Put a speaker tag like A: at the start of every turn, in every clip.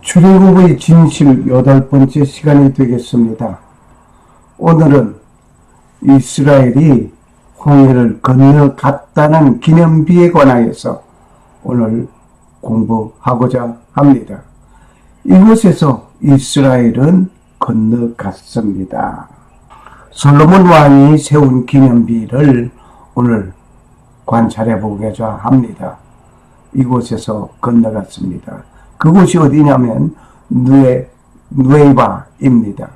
A: 출애굽의 진실 여덟 번째 시간이 되겠습니다. 오늘은 이스라엘이 홍해를 건너갔다는 기념비에 관하여서 오늘 공부하고자 합니다. 이곳에서 이스라엘은 건너갔습니다. 솔로몬 왕이 세운 기념비를 오늘 관찰해 보고자 합니다. 이곳에서 건너갔습니다. 그곳이 어디냐면 누에 누에바입니다.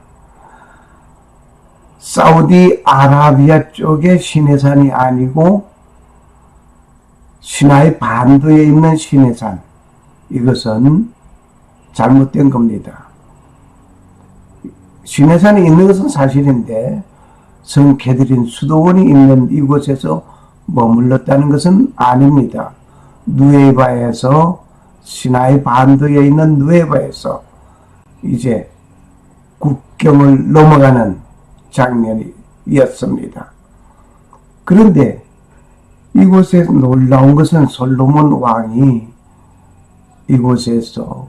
A: 사우디 아라비아 쪽의 시내산이 아니고 시나이 반도에 있는 시내산 이것은 잘못된 겁니다. 시내산이 있는 것은 사실인데 성 캐드린 수도원이 있는 이곳에서 머물렀다는 것은 아닙니다. 누에바에서 시나이 반도에 있는 누에바에서 이제 국경을 넘어가는 장면이었습니다. 그런데 이곳에 놀라운 것은 솔로몬 왕이 이곳에서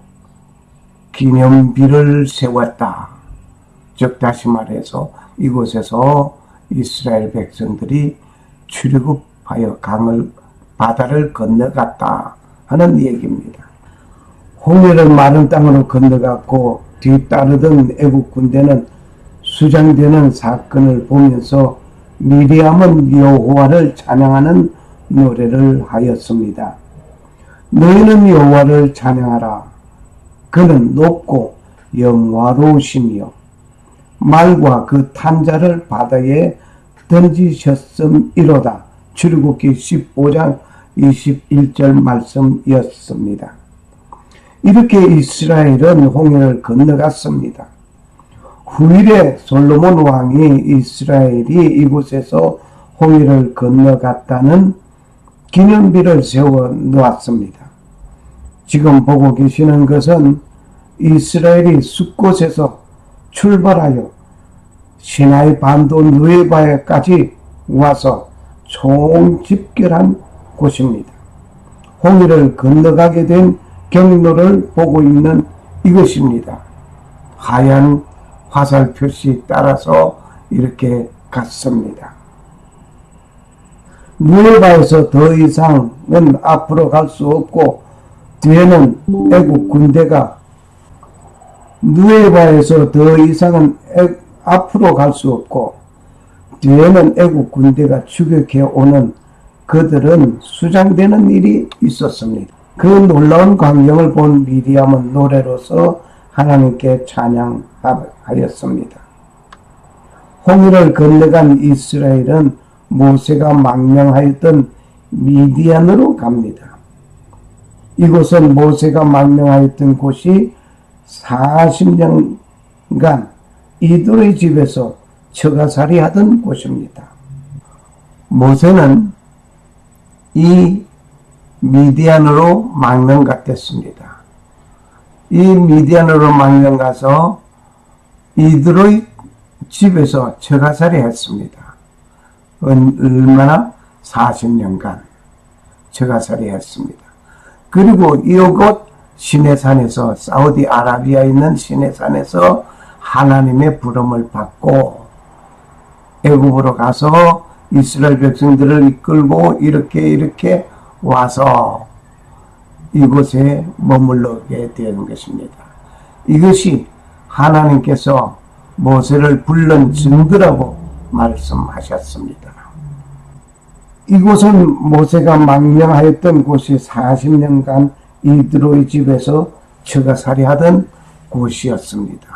A: 기념비를 세웠다. 즉 다시 말해서 이곳에서 이스라엘 백성들이 출애굽하여 강을 바다를 건너갔다 하는 얘기입니다. 홍해를 마른 땅으로 건너갔고 뒤따르던 애국 군대는 수장되는 사건을 보면서 미리암은 여호와를 찬양하는 노래를 하였습니다. 너희는 여호와를 찬양하라. 그는 높고 영화로우시며 말과 그 탄자를 바다에 던지셨음이로다. 출애굽기 15장 21절 말씀이었습니다. 이렇게 이스라엘은 홍해를 건너갔습니다. 후일에 솔로몬 왕이 이스라엘이 이곳에서 홍해를 건너갔다는 기념비를 세워 놓았습니다. 지금 보고 계시는 것은 이스라엘이 숲곳에서 출발하여 시나이 반도 누에바에까지 와서 총 집결한 곳입니다. 홍해를 건너가게 된 경로를 보고 있는 이것입니다. 하얀 화살 표시 따라서 이렇게 갔습니다. 누에바에서 더 이상은 앞으로 갈 수 없고 뒤에는 애국 군대가 누에바에서 더 이상은 애, 앞으로 갈 수 없고 뒤에는 애국 군대가 추격해 오는 그들은 수장되는 일이 있었습니다. 그 놀라운 광경을 본 미디암은 노래로서 하나님께 찬양하였습니다. 홍해를 건너간 이스라엘은 모세가 망명하였던 미디안으로 갑니다. 이곳은 모세가 망명하였던 곳이 40년간 이들의 집에서 처가살이 하던 곳입니다. 모세는 이 미디안으로 망명 갔겠습니다. 이 미디안으로 망명 가서 이들의 집에서 처가살이 했습니다. 얼마나? 40년간 처가살이 했습니다. 그리고 이곳 시내산에서 사우디 아라비아에 있는 시내산에서 하나님의 부름을 받고 애굽으로 가서 이스라엘 백성들을 이끌고 이렇게 이렇게 와서 이곳에 머물러게 되는 것입니다. 이것이 하나님께서 모세를 불른 증거라고 말씀하셨습니다. 이곳은 모세가 망명하였던 곳이 40년간 이드로의 집에서 처가살이 하던 곳이었습니다.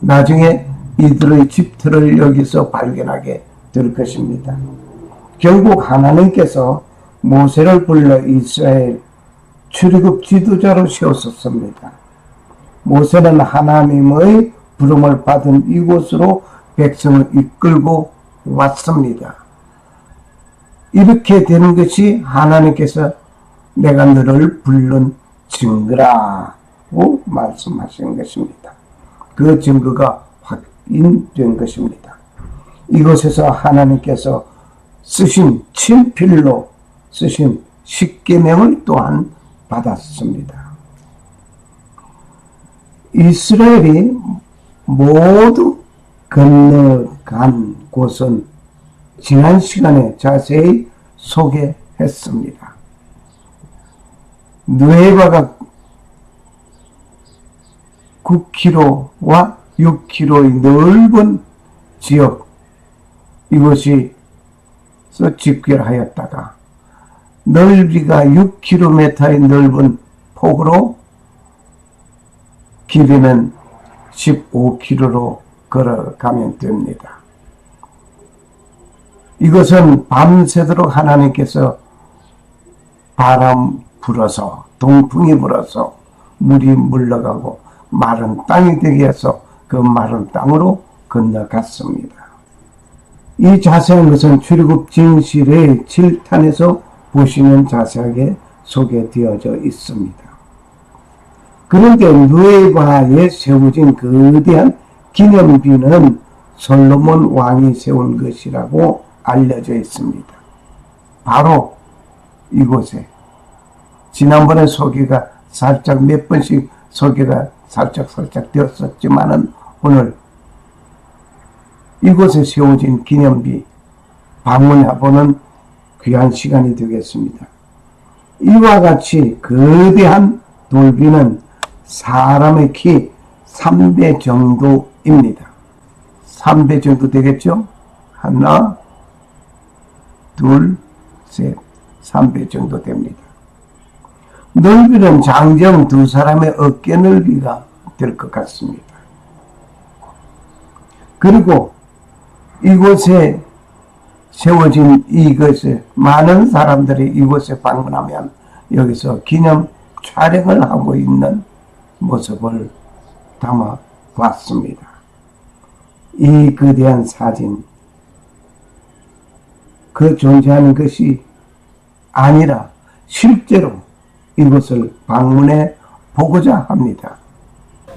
A: 나중에 이들의 집터를 여기서 발견하게 될 것입니다. 결국 하나님께서 모세를 불러 이스라엘 출애굽 지도자로 세웠었습니다. 모세는 하나님의 부름을 받은 이곳으로 백성을 이끌고 왔습니다. 이렇게 되는 것이 하나님께서 내가 너를 부른 증거라고 말씀하신 것입니다. 그 증거가 확인된 것입니다. 이곳에서 하나님께서 쓰신 친필로 쓰신 십계명을 또한 받았습니다. 이스라엘이 모두 건너간 곳은 지난 시간에 자세히 소개했습니다. 누에바가 9km와 6km의 넓은 지역 이것이 서 집결하였다가 넓이가 6km의 넓은 폭으로 길이는 15km로 걸어가면 됩니다. 이것은 밤새도록 하나님께서 바람 불어서 동풍이 불어서 물이 물러가고 마른 땅이 되게 해서 그 마른 땅으로 건너갔습니다. 이 자세한 것은 출애굽 진실의 7탄에서 보시면 자세하게 소개되어져 있습니다. 그런데 누에바에 세워진 거대한 기념비는 솔로몬 왕이 세운 것이라고 알려져 있습니다. 바로 이곳에 지난번에 소개가 살짝 몇 번씩 소개가 살짝 살짝 되었었지만은 오늘 이곳에 세워진 기념비 방문해보는 귀한 시간이 되겠습니다. 이와 같이 거대한 돌비는 사람의 키 3배 정도입니다. 3배 정도 되겠죠? 하나, 둘, 셋, 3배 정도 됩니다. 넓이는 장정 두 사람의 어깨 넓이가 될 것 같습니다. 그리고 이곳에 세워진 이것에 많은 사람들이 이곳에 방문하면 여기서 기념 촬영을 하고 있는 모습을 담아 봤습니다. 이 거대한 사진, 그 존재하는 것이 아니라 실제로 이곳을 방문해 보고자 합니다.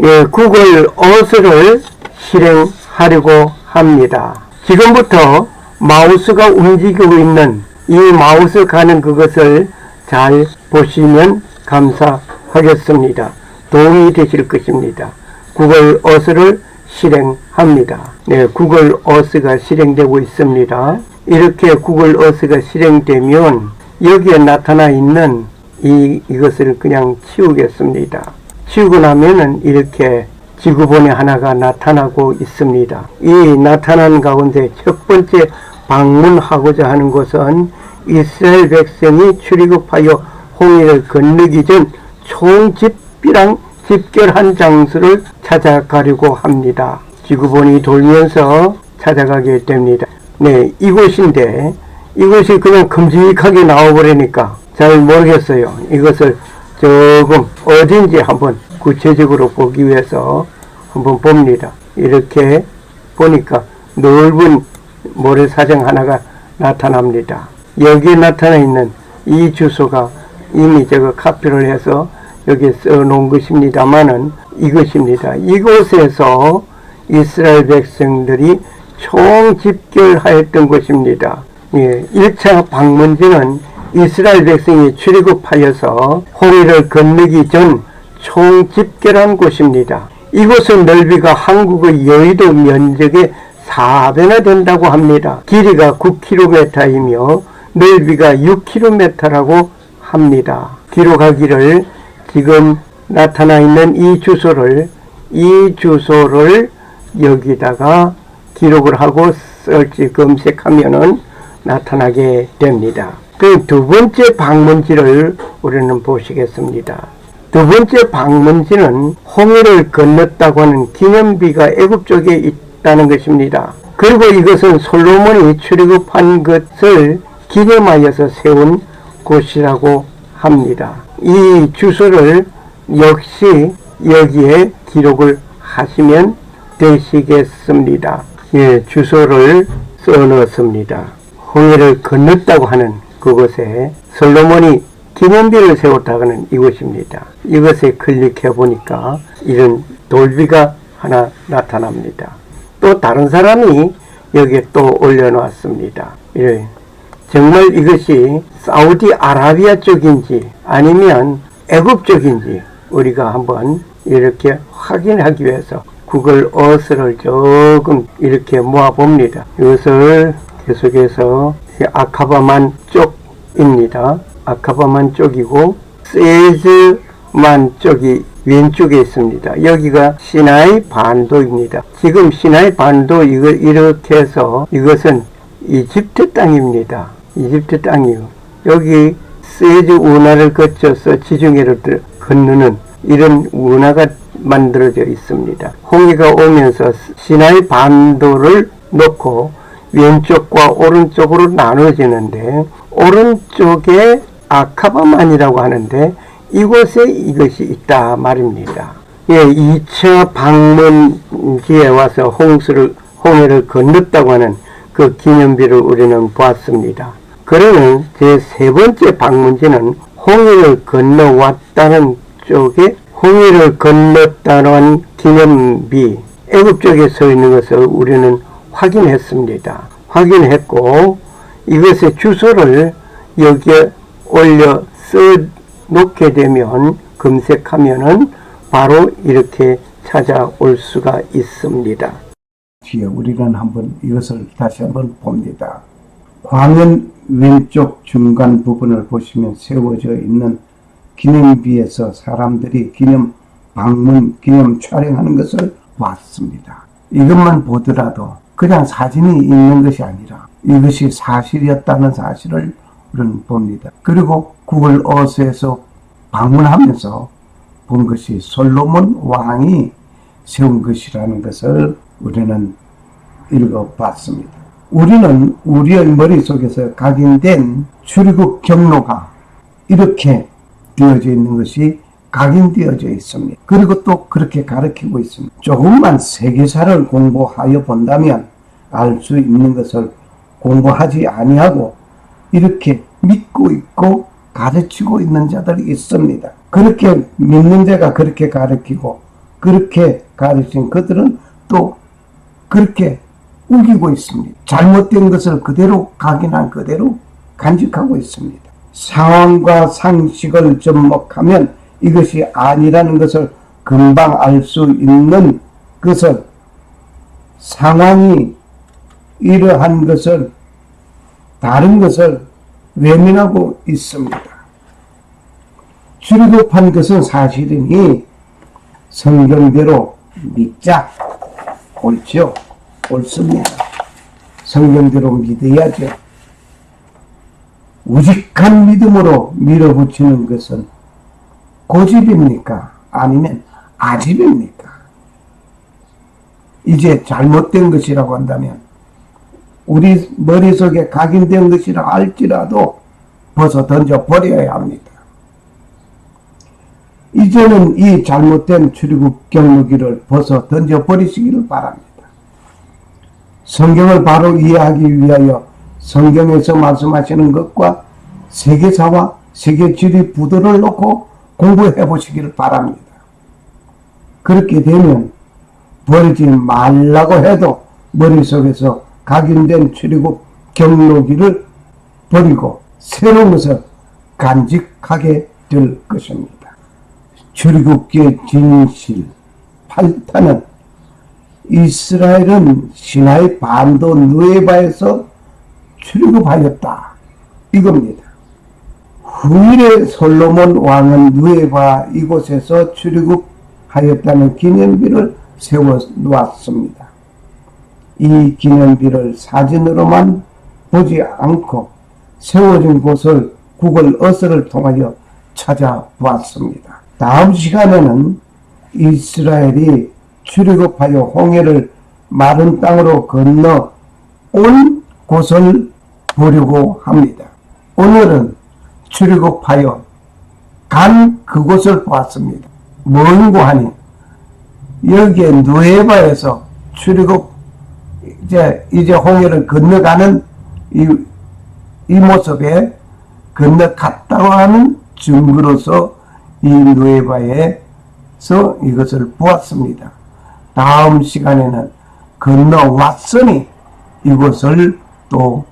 B: 예, 구글 어스를 실행하려고 합니다. 지금부터 마우스가 움직이고 있는 이 마우스 가는 그것을 잘 보시면 감사하겠습니다. 도움이 되실 것입니다. 구글 어스를 실행합니다. 네, 구글 어스가 실행되고 있습니다. 이렇게 구글 어스가 실행되면 여기에 나타나 있는 이, 이것을 그냥 치우겠습니다. 치우고 나면은 이렇게 지구본의 하나가 나타나고 있습니다. 이 나타난 가운데 첫 번째 방문하고자 하는 것은 이스라엘 백성이 출애굽하여 홍해를 건너기 전 총집비랑 집결한 장소를 찾아가려고 합니다. 지구본이 돌면서 찾아가게 됩니다. 네, 이곳인데 이것이 그냥 큼직하게 나와버리니까 잘 모르겠어요. 이것을 조금 어딘지 한번 구체적으로 보기 위해서 한번 봅니다. 이렇게 보니까 넓은 모래사장 하나가 나타납니다. 여기에 나타나 있는 이 주소가 이미 제가 카피를 해서 여기에 써 놓은 것입니다만은 이것입니다. 이곳에서 이스라엘 백성들이 총 집결하였던 것입니다. 예, 1차 방문지는 이스라엘 백성이 출애굽하여서 홍해를 건너기 전 총 집결한 곳입니다. 이곳의 넓이가 한국의 여의도 면적의 4배나 된다고 합니다. 길이가 9km이며 넓이가 6km라고 합니다. 기록하기를 지금 나타나 있는 이 주소를 이 주소를 여기다가 기록을 하고 설치 검색하면은 나타나게 됩니다. 그 두 번째 방문지를 우리는 보시겠습니다. 두 번째 방문지는 홍해를 건넜다고 하는 기념비가 애굽 쪽에 있다는 것입니다. 그리고 이것은 솔로몬이 출애굽한 것을 기념하여서 세운 곳이라고 합니다. 이 주소를 역시 여기에 기록을 하시면 되시겠습니다. 예, 주소를 써 넣었습니다. 홍해를 건넜다고 하는 그곳에 솔로몬이 기념비를 세웠다고는 이곳입니다. 이것에 클릭해 보니까 이런 돌비가 하나 나타납니다. 또 다른 사람이 여기에 또 올려놓았습니다. 이래 정말 이것이 사우디 아라비아 쪽인지 아니면 애굽 쪽인지 우리가 한번 이렇게 확인하기 위해서 구글 어스를 조금 이렇게 모아 봅니다. 이것을 계속해서 이 아카바만 쪽입니다. 아카바만 쪽이고 세즈만 쪽이 왼쪽에 있습니다. 여기가 시나이 반도입니다. 지금 시나이 반도 이거 이렇게 해서 이것은 이집트 땅입니다. 이집트 땅이요. 여기 세즈 운하를 거쳐서 지중해를 들- 건너는 이런 운하가 만들어져 있습니다. 홍해가 오면서 시나이 반도를 놓고 왼쪽과 오른쪽으로 나눠지는데 오른쪽에 아카바만이라고 하는데 이곳에 이것이 있다 말입니다. 예, 2차 방문기에 와서 홍수를 홍해를 건넜다고 하는 그 기념비를 우리는 보았습니다. 그러면 제 세 번째 방문지는 홍해를 건너왔다는 쪽에 홍해를 건넜다는 기념비 애굽 쪽에 서 있는 것을 우리는 확인했습니다. 확인했고 이것의 주소를 여기에 올려 써 놓게 되면 검색하면은 바로 이렇게 찾아올 수가 있습니다.
A: 뒤에 우리는 한번 이것을 다시 한번 봅니다. 광연 왼쪽 중간 부분을 보시면 세워져 있는 기념비에서 사람들이 기념 방문, 기념 촬영하는 것을 봤습니다. 이것만 보더라도 그냥 사진이 있는 것이 아니라 이것이 사실이었다는 사실을 우리는 봅니다. 그리고 구글 어스에서 방문하면서 본 것이 솔로몬 왕이 세운 것이라는 것을 우리는 읽어봤습니다. 우리는 우리의 머릿속에서 각인된 출국 경로가 이렇게 되어져 있는 것이 각인되어져 있습니다. 그리고 또 그렇게 가르치고 있습니다. 조금만 세계사를 공부하여 본다면 알 수 있는 것을 공부하지 아니하고 이렇게 믿고 있고 가르치고 있는 자들이 있습니다. 그렇게 믿는 자가 그렇게 가르치고 그렇게 가르친 그들은 또 그렇게 우기고 있습니다. 잘못된 것을 그대로 각인한 그대로 간직하고 있습니다. 상황과 상식을 접목하면 이것이 아니라는 것을 금방 알 수 있는 것은 상황이 이러한 것을 다른 것을 외면하고 있습니다. 출급한 것은 사실이니 성경대로 믿자. 옳죠? 옳습니다. 성경대로 믿어야죠. 우직한 믿음으로 밀어붙이는 것은 고집입니까? 아니면 아집입니까? 이제 잘못된 것이라고 한다면 우리 머릿속에 각인된 것이라 할지라도 벗어 던져 버려야 합니다. 이제는 이 잘못된 출입국 경로기를 벗어 던져 버리시기를 바랍니다. 성경을 바로 이해하기 위하여 성경에서 말씀하시는 것과 세계사와 세계 지리 부도를 놓고 공부해 보시기를 바랍니다. 그렇게 되면 버리지 말라고 해도 머릿속에서 각인된 출입국 경로기를 버리고 새로운 것을 간직하게 될 것입니다. 출애굽기의 진실 8탄은 이스라엘은 시나이 반도 누에바에서 출애굽하였다 이겁니다. 후일에 솔로몬 왕은 누에바 이곳에서 출애굽하였다는 기념비를 세워 놓았습니다. 이 기념비를 사진으로만 보지 않고 세워진 곳을 구글 어스를 통하여 찾아보았습니다. 다음 시간에는 이스라엘이 출애굽하여 홍해를 마른 땅으로 건너 온 곳을 보려고 합니다. 오늘은 출애굽하여 간 그곳을 보았습니다. 뭔고 하니 여기에 누에바에서 출애굽 이제 이제 홍해를 건너가는 이, 이 모습에 건너갔다고 하는 증거로서 이 누에바에서 이것을 보았습니다. 다음 시간에는 건너왔으니 이것을 또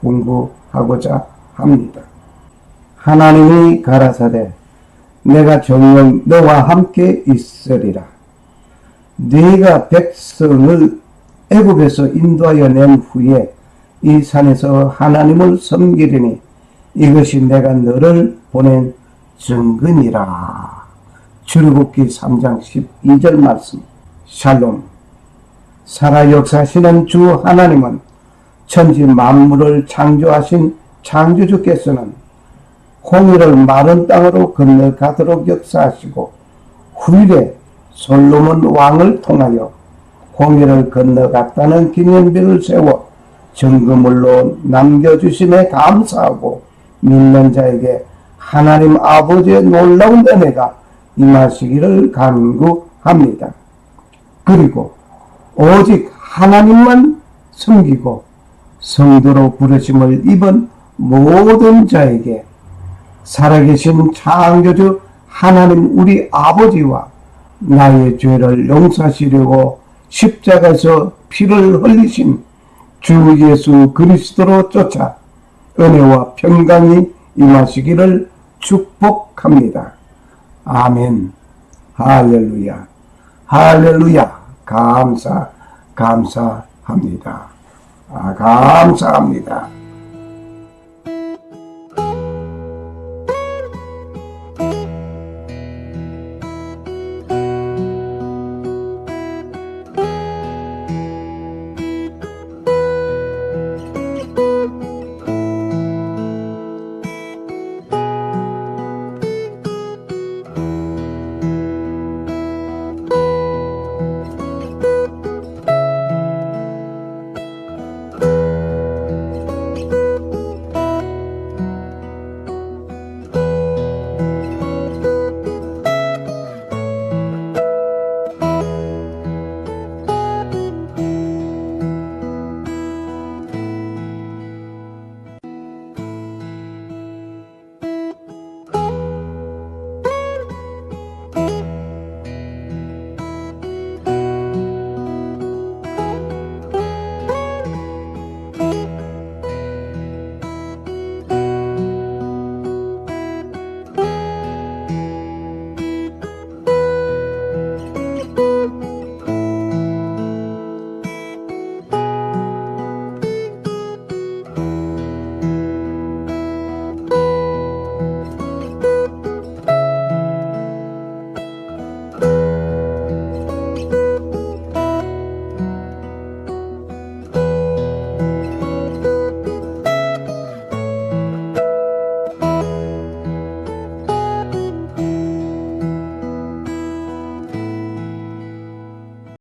A: 공부하고자 합니다. 하나님이 가라사대 내가 정녕 너와 함께 있으리라. 네가 백성을 애굽에서 인도하여 낸 후에 이 산에서 하나님을 섬기리니 이것이 내가 너를 보낸 증거니라. 출애굽기 3장 12절 말씀. 샬롬. 살아 역사하시는 주 하나님은 천지 만물을 창조하신 창조주께서는 홍해를 마른 땅으로 건너가도록 역사하시고 후일에 솔로몬 왕을 통하여 홍해를 건너갔다는 기념비를 세워 증거물로 남겨주심에 감사하고 믿는 자에게 하나님 아버지의 놀라운 은혜가 임하시기를 간구합니다. 그리고 오직 하나님만 섬기고 성도로 부르심을 입은 모든 자에게 살아계신 창조주 하나님 우리 아버지와 나의 죄를 용서하시려고 십자가에서 피를 흘리신 주 예수 그리스도로 쫓아 은혜와 평강이 임하시기를 축복합니다. 아멘. 할렐루야. 할렐루야. 감사, 감사합니다. 아, 감사합니다.